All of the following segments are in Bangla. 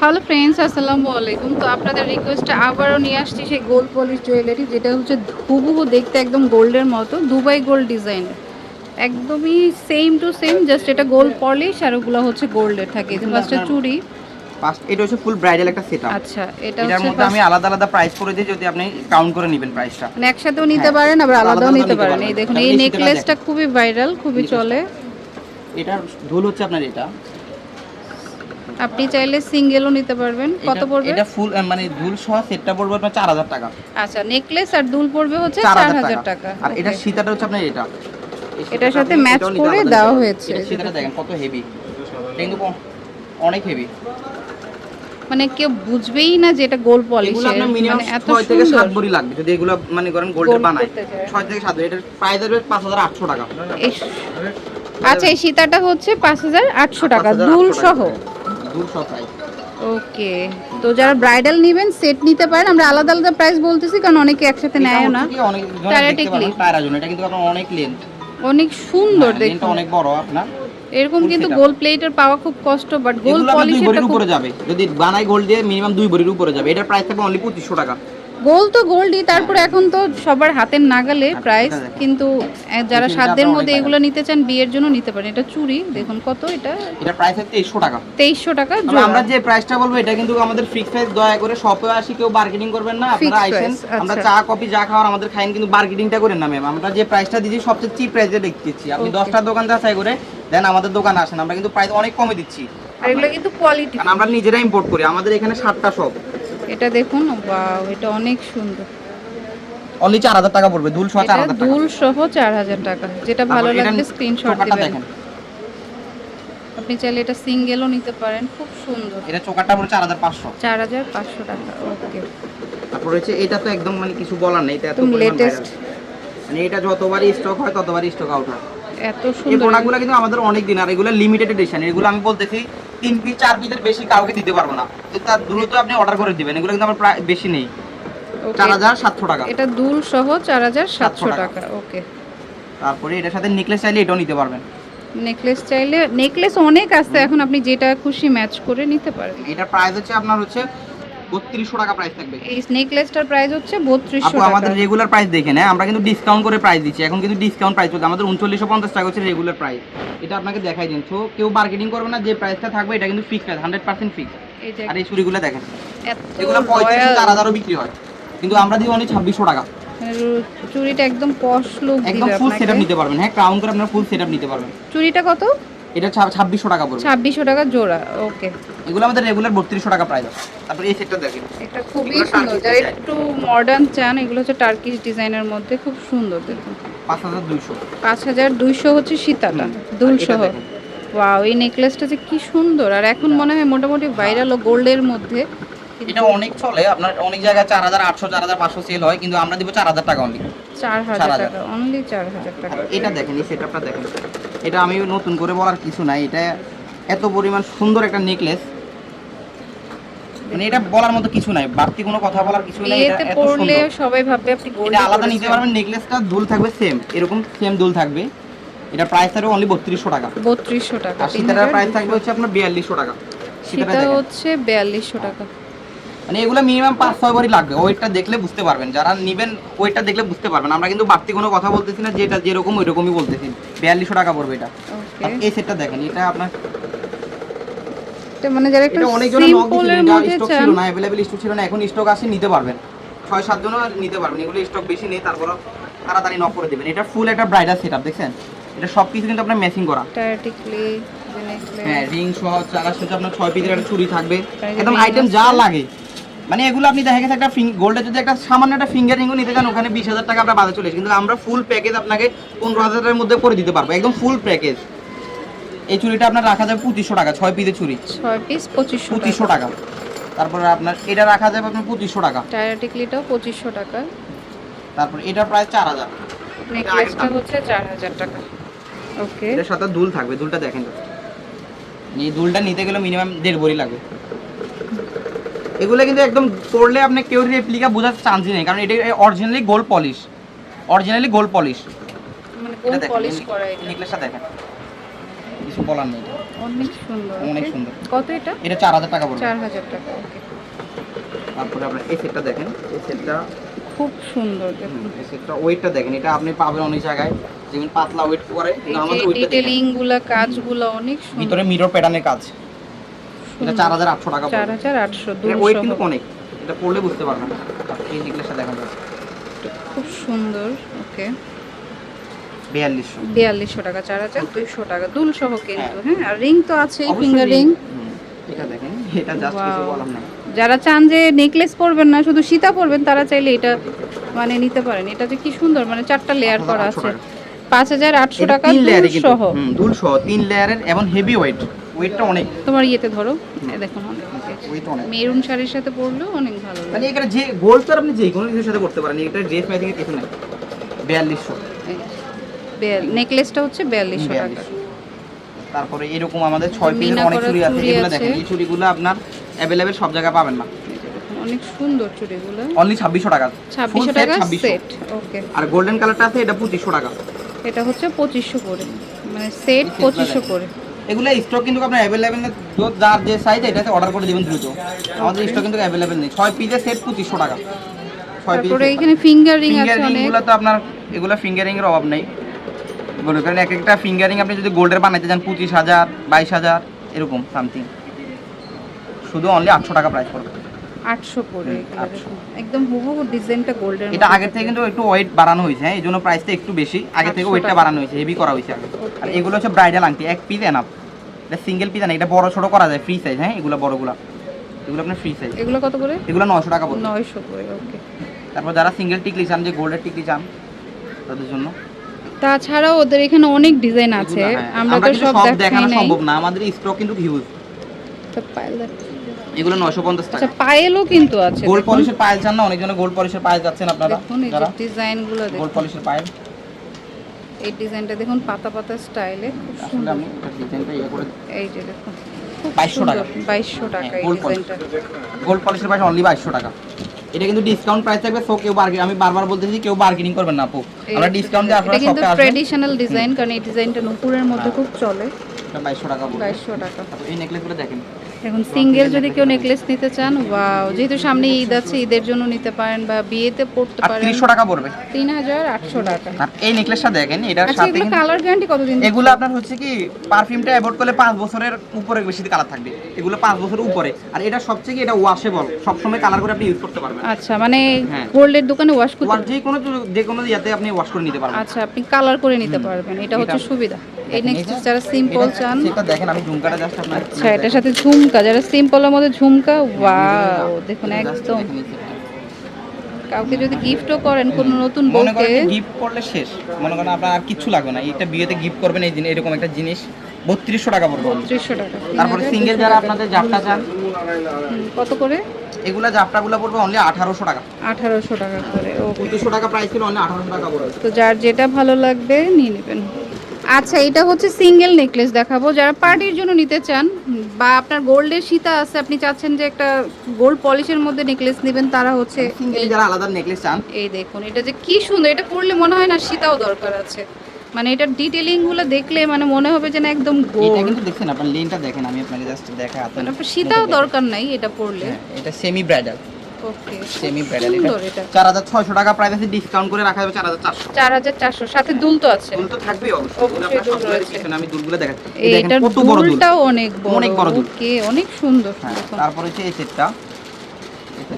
হ্যালো ফ্রেন্ডস আসসালামু আলাইকুম। তো আপনাদের রিকোয়েস্টে আবারও নিয়ে আসছি সেই গোল্ড পলিশ জুয়েলারি যেটা হচ্ছে হুবহু দেখতে একদম গোল্ডের মতো দুবাই গোল্ড ডিজাইন একদমই সেম টু সেম জাস্ট এটা গোল্ড পলিশ আর ওগুলো হচ্ছে গোল্ডের থাকে। ফার্স্টে চুড়ি এটা হচ্ছে ফুল ব্রাইডাল একটা সেটআপ আচ্ছা এটা হচ্ছে মধ্যে আমি আলাদা আলাদা প্রাইস করে দিই যদি আপনি কাউন্ট করে নেবেন প্রাইসটা মানে একসাথেও নিতে হ্যাঁ, পারেন আবার আলাদাও নিতে পারেন। এই দেখুন এই এই নেকলেসটা খুবই ভাইরাল খুবই চলে। এটার ঢোল হচ্ছে আপনার এটা। আপনি চাইলে সিঙ্গেলও নিতে পারবেন। কত পড়বে? এটা ফুল মানে ঢোল সহ সেটটা পড়বে আপনার 4000 টাকা। আচ্ছা নেকলেস আর দুল পড়বে হচ্ছে 4000 টাকা। আর এটা. সীতাটা হচ্ছে আপনার এটা। এটার সাথে নিতে করে দেওয়া হয়েছে। সীতাটা দেখেন কত হেভি কিন্তু অনেক হেভি মানে কেউ বুঝবেই না যে এটা গোল্ড এগুলো আপনার মিনিমাম মানে এত 6 থেকে 7 ভরি লাগবে। যদি এগুলো মানে করেন গোল্ডের বানায়। 6 থেকে 7 ভরি। এটার প্রাইস আসবে 5800 টাকা। আচ্ছা এই সীতাটা হচ্ছে পাঁচ হাজার আটশো টাকা 5800 দুল সহ। Price okay. তো যারা ব্রাইডাল নেবেন সেট নিতে পারেন। আমরা আলাদা আলাদা প্রাইস বলতেছি কারণ অনেকে একসাথে নেয় না। অনেক Paratic জনের leaf। টায়ার জন্য। এটা কিন্তু আপনার অনেক লেন্থ অনেক সুন্দর লেন্থটা অনেক বড় আপনার। এরকম কিন্তু গোল প্লেটের পাওয়া খুব কষ্ট বাট গোল পলিশের উপরে যাবে। যদি বানাই গোল দিয়ে মিনিমাম দুই ভরির উপরে যাবে। এটার প্রাইস থাকবে অনলি 2500 টাকা। গোল্ড তো গোল্ডই তারপরে এখন তো সবার হাতের নাগালে প্রাইস কিন্তু যারা সাধ্যের মধ্যে এগুলো নিতে চান বিয়ের জন্য নিতে পারেন। এটা চুরি দেখুন কত এটা এটার প্রাইস হচ্ছে 2300 টাকা। তেইশশো টাকা তবে আমরা যে প্রাইসটা বলব এটা কিন্তু আমাদের ফিক্স প্রাইস দয়া করে শপে আসি কেউ বার্গেনিং করবেন না আপনারা price, আমরা আচ্ছা। চা কফি যা খাওয়ার আমাদের খাইন কিন্তু বার্গেনিংটা করেন না ম্যাম আমরা যে প্রাইসটা দিচ্ছি সবচেয়ে চিপ প্রাইসে দিচ্ছি আপনি Okay. 10টা দোকান যাচাই করে দেন আমাদের দোকানে আসেন। আমরা কিন্তু প্রাইস অনেক কমে দিচ্ছি। আর এগুলো কিন্তু কোয়ালিটি আমরা নিজেরা ইম্পোর্ট করি আমাদের এখানে সাতটা শপ এটা দেখুন ওয়াও এটা অনেক সুন্দর। অনলি 4000 টাকা পড়বে দুল সহ 4000 টাকা। দুল সহ চার হাজার টাকা। যেটা ভালো তারপর এটার লাগবে স্ক্রিনশট দিবেন। আপনি চাইলে এটা সিঙ্গেলও নিতে পারেন খুব সুন্দর। এটা চোকারটা পড়ে 4500 চার হাজার পাঁচশো টাকা ওকে। তারপর হচ্ছে এটা তো একদম মানে কিছু বলার নেই এটা এত latest। মানে এটা যতবারই স্টক হয় ততবারই স্টক আউট হয়। এত সুন্দর। এই প্রোডাক্টগুলো কিন্তু আমাদের অনেক দিন আর এগুলো লিমিটেড এডিশন এগুলো আমি বলতেছি তিন পিস চার পিসের বেশি কাউকে দিতে পারব না। তো তার দ্রুত আপনি অর্ডার করে দিবেন। এগুলো কিন্তু আমার প্রায় বেশি নেই। চার হাজার সাতশো টাকা। এটা দুল সহ চার হাজার সাতশো টাকা। ওকে তারপরে এটার সাথে নেকলেস চাইলে এটাও নিতে পারবেন। নেকলেস চাইলে নেকলেস অনেক আছে এখন আপনি যেটা খুশি ম্যাচ করে নিতে পারেন। এটা প্রাইস হচ্ছে আপনার হচ্ছে বত্রিশশো টাকা প্রাইস থাকবে। এই নেকলেসটার প্রাইস হচ্ছে বত্রিশশো আপু টাকা। আমাদের রেগুলার প্রাইস দেখেন হ্যাঁ আমরা কিন্তু ডিসকাউন্ট করে প্রাইস দিচ্ছি। এখন কিন্তু ডিসকাউন্ট প্রাইস চলছে। আমাদের উনচল্লিশশো পঞ্চাশ টাকা হচ্ছে রেগুলার প্রাইস এটা আপনাকে দেখাই দিন। তো কেউ মার্কেটিং করবে না যে প্রাইসটা থাকবে এটা কিন্তু fix price hundred percent fix আর এই চুড়িগুলো দেখেন। এগুলো পঁয়ত্রিশ royal, চার হাজারও বিক্রি হয়। কিন্তু আমরা দিই অনেক ছাব্বিশশো টাকা। রু- চুড়িটা একদম পশ লুক একদম ফুল সেটআপ নিতে পারবেন। হ্যাঁ ক্রাউন করে আপনারা ফুল সেটআপ নিতে পারবেন। চুড়িটা কত? এটা ছাব্বিশশো টাকা পড়বে। ছাব্বিশশো টাকা জোড়া ওকে। এগুলো আমাদের রেগুলার বত্রিশশো টাকা প্রাইস তারপর এই সেটটা দেখেন। এটা খুবই সুন্দর। যারা একটু মডার্ন চান এগুলো হচ্ছে টার্কিশ ডিজাইনের মধ্যে খুব সুন্দর দেখুন। পাঁচ হাজার দুইশো। পাঁচ হাজার দুইশো হচ্ছে সীতাটা দেখেন। ওয়াও এই নেকলেসটা যে কি সুন্দর। আর এখন মনে হয় মোটামুটি ভাইরাল ও গোল্ডের মধ্যে। এটা অনেক চলে। আপনার অনেক জায়গায় চার হাজার আটশো চার হাজার পাঁচশো সেল হয় কিন্তু আমরা দিব চার হাজার টাকা অনলি চার হাজার টাকা অনলি চার হাজার টাকা। এটা দেখেন এই সেটআপটা দেখেন। এটা আমি নতুন করে বলার কিছু নাই। এটা এত পরিমাণ সুন্দর একটা নেকলেস মানে এটা বলার মতো কিছু নাই। বাড়তি কোনো কথা বলার কিছু নাই। এটা এত সুন্দর। সবাই ভাববে আপনি গোল্ড এটা আলাদা নিতে পারবেন নেকলেসটা দুল থাকবে সেম এরকম সেম দুল থাকবে। এটা প্রাইস থাকবে অনলি বত্রিশশো টাকা। বত্রিশশো টাকা। আর সীতাটার প্রাইস থাকবে হচ্ছে আপনার বিয়াল্লিশশো টাকা। সীতাটা সেটা হচ্ছে বিয়াল্লিশশো টাকা। মানে এগুলো মিনিমাম পাঁচ ছয় বারই লাগবে। ওইটা দেখলে বুঝতে পারবেন। যারা নিবেন ওইটা দেখলে বুঝতে পারবেন। আমরা কিন্তু বাড়তি কোনো কথা বলতেছি না যেটা যেরকম ওইরকমই বলতেছি। বিয়াল্লিশশো টাকা পড়বে এটা। এই সেটটা দেখেন এটা আপনার মানে যারা একটু অনেকজনের সিম্পলের মধ্যে স্টক চান। ছিল না স্টক ছিল না এখন স্টক আসে নিতে পারবেন। ছয় সাত জনও নিতে পারবেন। এগুলো স্টক বেশি নেই তারপর তাড়াতাড়ি নক করে দেবেন। এটা ফুল একটা ব্রাইডাল সেটআপ দেখছেন? এটা সব কিছু কিন্তু আপনার ম্যাচিং করা। হ্যাঁ রিং সহ চারা সহ আপনার ছয় পিসের একটা চুড়ি থাকবে। একদম আইটেম যা লাগে। মানে এগুলো আপনি দেখা গেছে একটা গোল্ডে যদি একটা সামান্য একটা ফিঙ্গার রিংও নিতে চান ওখানে বিশ হাজার টাকা আপনার বাজে চলে। কিন্তু আমরা ফুল প্যাকেজ আপনাকে পনেরো হাজারের মধ্যে করে দিতে পারব একদম ফুল প্যাকেজ এই চুরিটা আপনার রাখা যাবে পঁচিশশো টাকা ছয় পিসের চুরি ছয় পিস পঁচিশশো পঁচিশশো টাকা। তারপরে আপনার এটা রাখা যাবে আপনার পঁচিশশো টাকা। টায়ারটিকলিটাও পঁচিশশো টাকা। তারপর এটা প্রায় চার হাজার। নেকলেসটা হচ্ছে চার হাজার টাকা। ওকে এটার সাথে দুল থাকবে দুলটা দেখেন। এই দুলটা নিতে গেলে মিনিমাম দেড় ভরি লাগবে। এগুলো কিন্তু একদম পড়লে আপনি কেউ রেপ্লিকা বোঝার চান্সই নেই কারণ এটা originally gold polish originally gold polish মানে নেকলেসটা দেখেন কিছু বলার নেই অনেক সুন্দর। অনেক সুন্দর। কত এটা? এটা চার হাজার টাকা পড়বে। চার হাজার টাকা ওকে। তারপরে আপনার এই সেটটা দেখেন এই সেটটা খুব সুন্দর দেখুন। এই সেটটা ওয়েটটা দেখেন এটা আপনি পাবেন অনেক জায়গায়। যেমন পাতলা ওয়েট করে এই কিন্তু আমাদের ওয়েটটা দেখেন। ডিটেলিংগুলা কাজগুলো অনেক সুন্দর। ভিতরে মিরর প্যাটার্নের কাজ। এটা চার হাজার আটশো টাকা চার পড়বে। হাজার আটশো ওয়েট কিন্তু অনেক। এটা পড়লে বুঝতে পারবেন। এই নেকলেসটা দেখেন খুব সুন্দর ওকে। বিয়াল্লিশশো। বিয়াল্লিশশো টাকা চার হাজার দুইশো টাকা। দুল সহ কিন্তু হ্যাঁ আর রিং তো আছেই ফিঙ্গার রিং। এটা দেখেন এটা জাস্ট কিছু Wow. বলার যারা চান যে নেকলেস পরবেন না শুধু সীতা পরবেন তারা চাইলে এটা মানে নিতে পারেন। এটা যে কি সুন্দর মানে চারটা লেয়ার করা আছে। পাঁচ হাজার আটশো টাকা দুল সহ দুল সহ তিন লেয়ারের এবং হেভি ওয়েট ওয়েটটা অনেক। তোমার ইয়েতে ধরো দেখুন অনেক ওয়েট অনেক। মেরুন শাড়ির সাথে পরলেও অনেক ভালো মানে এখানে যে গোল্ড তো আপনি যে কোনো কিছুর সাথে করতে পারেন এটা ড্রেস ম্যাচিং এর কিছু নাই। বিয়াল্লিশশো। নেকলেসটা হচ্ছে বিয়াল্লিশশো টাকা। তারপরে এরকম আমাদের ছয় পিসের অনেক চুড়ি আছে এগুলো দেখেন এই চুড়িগুলো আপনার অ্যাভেলেবেল সব জায়গায় পাবেন না। অনেক সুন্দর চুড়িগুলো। অনলি ছাব্বিশশো টাকা। ছাব্বিশশো টাকা সেট ওকে আর গোল্ডেন কালারটা আছে এটা পঁচিশশো টাকা। এটা হচ্ছে পঁচিশশো করে মানে সেট এই set পঁচিশশো গুলো করে। এগুলো স্টক কিন্তু আপনার অ্যাভেলেবেল যার যে সাইজ এটাতে অর্ডার করে দেবেন দ্রুত। আমাদের স্টক কিন্তু অ্যাভেলেবেল নেই। ছয় পিসের সেট পঁচিশশো টাকা। ছয় পিস এখানে ফিঙ্গার রিং আছে ফিঙ্গারিং অনেক। গুলো তো আপনার এগুলো ফিঙ্গারিং এর অভাব নেই। মনে কারণ এক একটা ফিঙ্গারিং আপনি যদি গোল্ডের বানাইতে চান পঁচিশ হাজার বাইশ হাজার এরকম সামথিং শুধু অনলি আটশো টাকা প্রাইস পড়বে। আটশো করে হুম, এগুলো 800 দেখুন। একদম হুবহু ডিজাইনটা গোল্ডেন এটা আগের থেকে কিন্তু একটু ওয়েট বাড়ানো হয়েছে হ্যাঁ এই জন্য প্রাইসটা একটু বেশি। আগে থেকে ওয়েটটা বাড়ানো হয়েছে হেভি করা হয়েছে আগে। আর এগুলো হচ্ছে ব্রাইডাল আংটি এক পিস এনাফ এটা সিঙ্গেল পিস না এটা বড় ছোট করা যায় ফ্রি সাইজ হ্যাঁ এগুলো বড়গুলো। এগুলো আপনার ফ্রি সাইজ এগুলো কত করে? এগুলো নশো টাকা পড়বে। নয়শো করে ওকে তারপর যারা সিঙ্গেল টিকলি চান যে গোল্ডের টিকলি চান তাদের জন্য। তাছাড়াও ওদের এখানে অনেক ডিজাইন আছে। হ্যাঁ, আমরা তো সব দেখানো সম্ভব না আমাদের স্টক কিন্তু হিউজ এগুলো নশো পঞ্চাশ টাকা। আচ্ছা পায়েলও কিন্তু আছে। গোল্ড পলিশের পায়েল চান না অনেকজনে গোল্ড পলিশের পায়েল যাচ্ছেন আপনারা দেখুন এই ডিজাইনগুলো গোল্ড পলিশের পায়েল। এই ডিজাইনটা দেখুন পাতা পাতা স্টাইলে খুব আসলে সুন্দর। আমি ডিজাইনটা ইয়ে করে এই যে দেখুন 2200 টাকা। 2200 টাকা এই ডিজাইনটা। গোল্ড পলিশের পাশে অনলি বাইশশো টাকা। এটা কিন্তু ডিসকাউন্ট প্রাইস থাকবে সো কেউ বার্গেন আমি বারবার বলতেছি কেউ বার্গেনিং করবেন না আপু। আমরা ডিসকাউন্ট দিয়ে আপনারা কিন্তু শপে আসবেন ট্রেডিশনাল ডিজাইন কারণ এই ডিজাইনটা নুপুরের মধ্যে খুব চলে। এটা বাইশশো টাকা 2200 টাকা। এই নেকলেসগুলো দেখেন। এখন সিঙ্গেল যদি কেউ নেকলেস নিতে চান ওয়াও যেহেতু সামনে ঈদ আছে ঈদের জন্য নিতে পারেন বা বিয়েতে পড়তে পারেন। আটত্রিশশো টাকা পড়বে। তিন হাজার আটশো টাকা। আর এই নেকলেসটা দেখেন এটার আচ্ছা সাথে কিন্তু- কালার গ্যারান্টি কতদিন এগুলো আপনার হচ্ছে কি পারফিউমটা অ্যাভয়েড করলে পাঁচ বছরের উপরে বেশি কালার থাকবে। এগুলো পাঁচ বছরের উপরে। আর এটা সবচেয়ে কি এটা ওয়াশেবল সবসময় কালার করে আপনি ইউজ করতে পারবেন। আচ্ছা মানে হ্যাঁ। গোল্ডের দোকানে ওয়াশ করতে যে কোনো যে কোনো ইয়াতে আপনি ওয়াশ করে নিতে পারবেন। আচ্ছা আপনি কালার করে নিতে পারবেন। এটা হচ্ছে সুবিধা। এই নেক্সট যারা সিম্পল চান দেখেন আমি ঝুমকাটা জাস্ট আপনার আচ্ছা এটার সাথে ঝুমকা যারা সিম্পলের মধ্যে ঝুমকা ওয়াও দেখুন একদম। কাউকে যদি গিফটও করেন কোনো নতুন বউকে গিফট করলে শেষ? মনে করেন আপনার আর কিছু লাগবে না। এটা বিয়েতে গিফট করবেন এই জিনিস এরকম একটা জিনিস। বত্রিশশো টাকা পড়বে only। ত্রিশশো টাকা। তারপরে সিঙ্গেল যারা আপনাদের জাপটা চান কত করে? এগুলা জাপটাগুলো পড়বে অনলি আঠারোশো টাকা। আঠারোশো টাকা করে ও পঁচিশশো টাকা প্রাইস ছিল অনলি আঠারোশো টাকা পড়বে তো যার যেটা ভালো লাগবে নিয়ে নেবেন। আচ্ছা এটা হচ্ছে সিঙ্গেল নেকলেস দেখাবো। যারা পার্টির জন্য নিতে চান বা আপনার গোল্ডের সীতা আছে আপনি চাচ্ছেন যে একটা গোল্ড পলিশের মধ্যে নেকলেস নেবেন তারা হচ্ছে সিঙ্গেল যারা আলাদা নেকলেস চান। এই দেখুন এটা যে কি সুন্দর এটা পরলে মনে হয় না সীতাও দরকার আছে। মানে এটার ডিটেলিংগুলো দেখলে মানে মনে হবে যেন একদম এটা কিন্তু দেখেন আপনার লেনটা দেখেন আমি আপনাকে জাস্ট দেখা হাতে মানে আপনার সীতাও দরকার নাই এটা পরলে। হ্যাঁ, এটা semi bridal okay semi bridal এটা সুন্দর এটা। চার হাজার ছয়শো টাকা প্রাইস আছে ডিসকাউন্ট করে রাখা যাবে চার হাজার চারশো। চার হাজার চারশো সাথে দুল তো আছে। দুল তো থাকবেই অবশ্যই। দুল রয়েছে। আমি দুলগুলো দেখাচ্ছি। দেখেন কত বড় দুল। দুলটাও অনেক বড়। অনেক বড় দুল। ওকে অনেক সুন্দর হ্যাঁ তারপর হচ্ছে এই সেটটা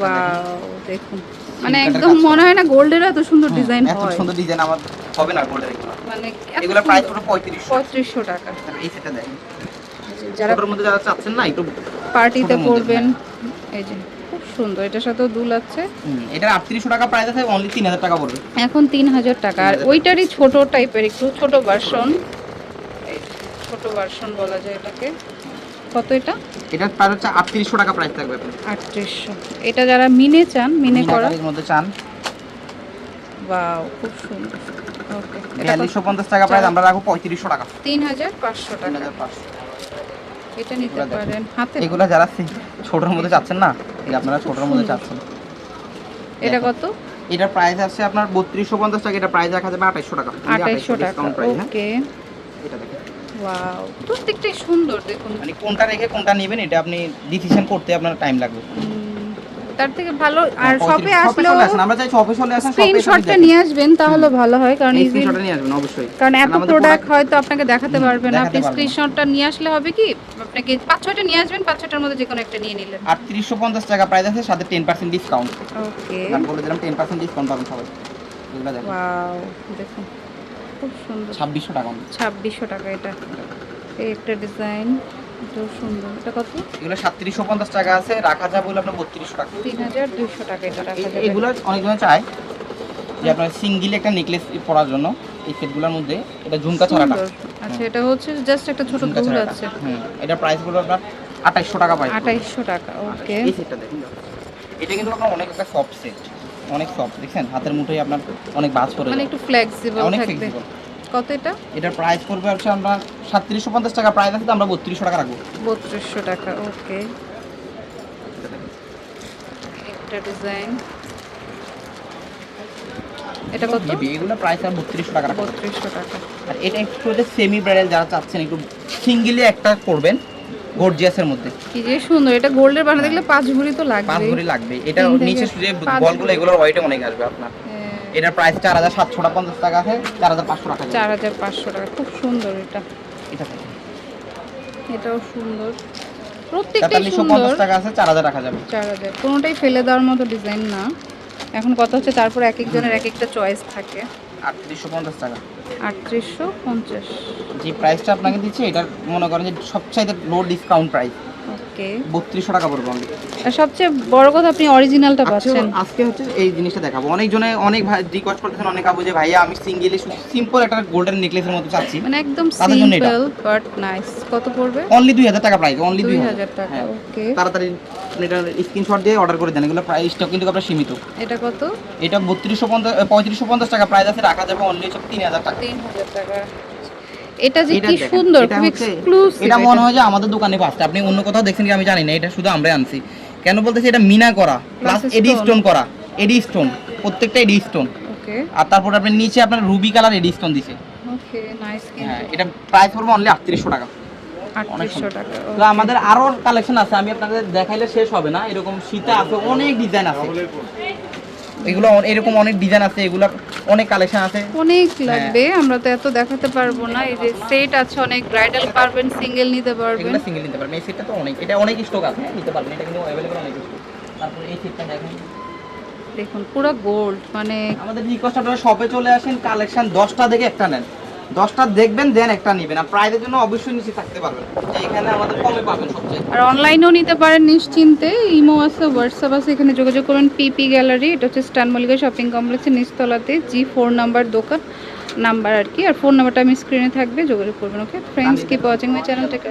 ওয়াও দেখুন। মানে একদম মনে হয় না গোল্ডের এত সুন্দর ডিজাইন এত সুন্দর ডিজাইন আমার হবে না গোল্ডের মানে এগুলো প্রাইস পুরো পঁয়ত্রিশশো। পঁয়ত্রিশশো টাকা। এই সেটটা দেখেন। যারা মধ্যে যারা চাচ্ছেন না একটু পার্টিতে মধ্যে, পরবেন এই যে। সুন্দর এটার সাথেও দুল আছে। এটার আটত্রিশশো টাকা প্রাইস আছে অনলি তিন হাজার টাকা পড়বে। এখন তিন হাজার টাকা আর ওইটারই ছোট টাইপের একটু ছোট ভার্সন ছোট ভার্সন বলা যায় এটাকে। কত এটা? এটার প্রাইস হচ্ছে আটত্রিশশো টাকা প্রাইস থাকবে আপনার আটত্রিশশো। এটা যারা মিনে চান মিনে করা। মিনাকারির মধ্যে চান। বাও খুব সুন্দর। ওকে এটা বিয়াল্লিশশো পঞ্চাশ টাকা প্রাইস আমরা রাখব পঁয়ত্রিশশো টাকা। তিন হাজার পাঁচশো টাকা। হাজার পাঁচশো। এটা নিতে পারেন হাতে এগুলো যারা ছোটর মধ্যে চাচ্ছেন না এই আপনারা ছোটোর মধ্যে চাচ্ছেন। এটা কত? এটার প্রাইস আছে আপনার বত্রিশশো পঞ্চাশ টাকা এটা প্রাইস রাখা যাবে আঠাইশশো টাকা। আঠাইশশো টাকা হ্যাঁ? ওকে। এটা দেখেন। ওয়াও প্রত্যেকটাই সুন্দর দেখুন। মানে কোনটা রেখে কোনটা নেবেন এটা আপনি ডিসিশন করতে আপনার টাইম লাগবে। তার থেকে ভালো। আর হ্যাঁ, শপে আসলেও চলে আমরা চাই শপে চলে আসেন স্ক্রিনশটটা নিয়ে আসবেন তাহলে ভালো হয় কারণ স্ক্রিনশটটা নিয়ে আসবেন অবশ্যই। কারণ এত প্রোডাক্ট হয়তো আপনাকে দেখাতে হুম, পারবেন না। আপনি পারব। স্ক্রিনশটটা নিয়ে আসলে হবে কি? আপনাকে পাঁচ ছয়টা নিয়ে আসবেন পাঁচ ছয়টার মধ্যে যে কোনো একটা নিয়ে নিলেন। আটত্রিশশো পঞ্চাশ টাকা প্রাইস আছে সাথে টেন পার্সেন্ট ডিসকাউন্ট ওকে আমি বলে দিলাম টেন পার্সেন্ট ডিসকাউন্ট পাবেন সবাই। এগুলো দেখেন। ওয়াও দেখুন খুব সুন্দর। ছাব্বিশশো টাকা। only। ছাব্বিশশো টাকা এটা। এই একটা ডিজাইন এটাও সুন্দর। এটা কত? এগুলো সাতত্রিশশো পঞ্চাশ টাকা আছে রাখা যাবে বলে আপনার টাকা। এটা রাখা যাবে। এগুলো যে আপনার সিঙ্গেল একটা নেকলেস পরার জন্য এই সেটগুলোর মধ্যে এটা ঝুমকা ছড়াটা আচ্ছা এটা হচ্ছে জাস্ট একটা ছোট ঝুমকা দুল আছে। হুম এটা প্রাইস আপনার টাকা আঠাইশশো টাকা ওকে এই সেটটা দেখুন। এটা কিন্তু আপনার অনেক একটা সফট সেট অনেক সফট দেখছেন? হাতের মুঠোয় আপনার অনেক বাজ করে মানে একটু ফ্লেক্সিবল অনেক ফ্লেক্সিবল কত এটা? এটার প্রাইস পড়বে হচ্ছে আমরা সাতত্রিশশো পঞ্চাশ টাকা প্রাইস আছে তো আমরা বত্রিশশো টাকা রাখব। বত্রিশশো টাকা ওকে। একটা ডিজাইন এটা কত? এগুলো প্রাইস আর বত্রিশশো টাকা রাখব। বত্রিশশো টাকা। আর এটা একটু হচ্ছে সেমি ব্রাইডাল যারা চাচ্ছেন একটু সিঙ্গেলি একটা করবেন গর্জিয়াসের মধ্যে। কি যে সুন্দর এটা গোল্ডের বানা দেখলে পাঁচ ভরি তো পাঁচ ভরি লাগবে। এটা নিচে যে বলগুলো এগুলোর ওয়েটে অনেক আসবে আপনার। এটার প্রাইস চার হাজার সাতশোটা পঞ্চাশ টাকা আছে চার হাজার পাঁচশো টাকা। চার হাজার পাঁচশো টাকা খুব সুন্দর এটা। এটা এটাও সুন্দর। প্রত্যেকটাই সুন্দর। টাকা আছে চার হাজার রাখা যাবে। চার হাজার। কোনোটাই ফেলে দেওয়ার মতো ডিজাইন না। এখন কত হচ্ছে তারপর এক একজনের এক একটা চয়েস থাকে। আটত্রিশশো পঞ্চাশ টাকা। আটত্রিশশো পঞ্চাশ। যে প্রাইসটা আপনাকে দিচ্ছে এটা মনে করেন যে সবচাইতে লো ডিসকাউন্ট প্রাইস ওকে। বত্রিশশো টাকা পড়বে। আর সবচেয়ে বড় কথা আপনি অরিজিনালটা আজকে পাচ্ছেন। আজকে হচ্ছে এই জিনিসটা দেখাবো। অনেকজনে অনেক ভাই রিকোয়েস্ট করতেছেন অনেক আপু যে ভাইয়া আমি সিঙ্গেলি সিম্পল একটা গোল্ডেন নেকলেসের মতো চাচ্ছি। মানে একদম সিম্পল বাট নাইস কত পড়বে? অনলি দুই হাজার টাকা প্রাইস অনলি দুই দুই হাজার টাকা হ্যাঁ। ওকে। তাড়াতাড়ি এটা স্ক্রিনশট দিয়ে অর্ডার করে দেন। এগুলো প্রাইসটা কিন্তু আপনার সীমিত। এটা কত? এটা বত্রিশশো পঞ্চাশ পঁয়ত্রিশশো পঞ্চাশ টাকা প্রাইস আছে রাখা যাবে অনলি সব তিন হাজার টাকা। তিন হাজার টাকা। এটা যে কি সুন্দর খুব এক্সক্লুসিভ এটা মনে হয় যে আমাদের দোকানে পাচ্ছে আপনি অন্য কোথাও দেখছেন কি আমি জানি না এটা শুধু আমরা আনছি। কেন বলতেছি এটা মিনা করা প্লাস এডি স্টোন করা এডি স্টোন প্রত্যেকটা এডি স্টোন ওকে আর তারপর আপনি নিচে আপনার রুবি কালার এডি স্টোন দিছে। ওকে নাইস হ্যাঁ এটা প্রাইস পড়বে অনলি আটত্রিশশো টাকা। আটত্রিশশো টাকা তো আমাদের আরও কালেকশন আছে আমি আপনাদের দেখাইলে শেষ হবে না। এরকম শীতে আছে অনেক ডিজাইন আছে। এগুলো এরকম অনেক ডিজাইন আছে এগুলো অনেক কালেকশন আছে। অনেক হ্যাঁ। লাগবে আমরা তো এত দেখাতে পারব না। এই যে সেট আছে অনেক ব্রাইডাল পারবেন সিঙ্গেল নিতে পারবেন। এগুলো সিঙ্গেল নিতে পারবেন এই সেটটা তো অনেক এটা অনেক স্টক আছে নিতে পারবেন এটা কিন্তু अवेलेबल অনেক স্টক তারপর এই সেটটা দেখেন। দেখুন পুরো গোল্ড মানে আমাদের রিকোয়েস্ট আপনারা শপে চলে আসেন কালেকশন দশটা থেকে একটা নেন। দশটা দেখবেন দেন একটা নেবেন। আর প্রাইজের জন্য অবশ্যই নিচে থাকতে পারবেন। এখানে আমাদের কমে পাবেন সবচেয়ে। আর অনলাইনেও নিতে পারেন নিশ্চিন্তে। ইমো আছে হোয়াটসঅ্যাপ আছে এখানে যোগাযোগ করুন। পিপি গ্যালারি এটা হচ্ছে স্টান মল্লিকা শপিং কমপ্লেক্সের নিচতলাতে জি ফোর নাম্বার দোকান নাম্বার আর কি। আর ফোন নাম্বারটা আমি স্ক্রিনে থাকবে যোগাযোগ করবেন okay friends keep watching my channel tech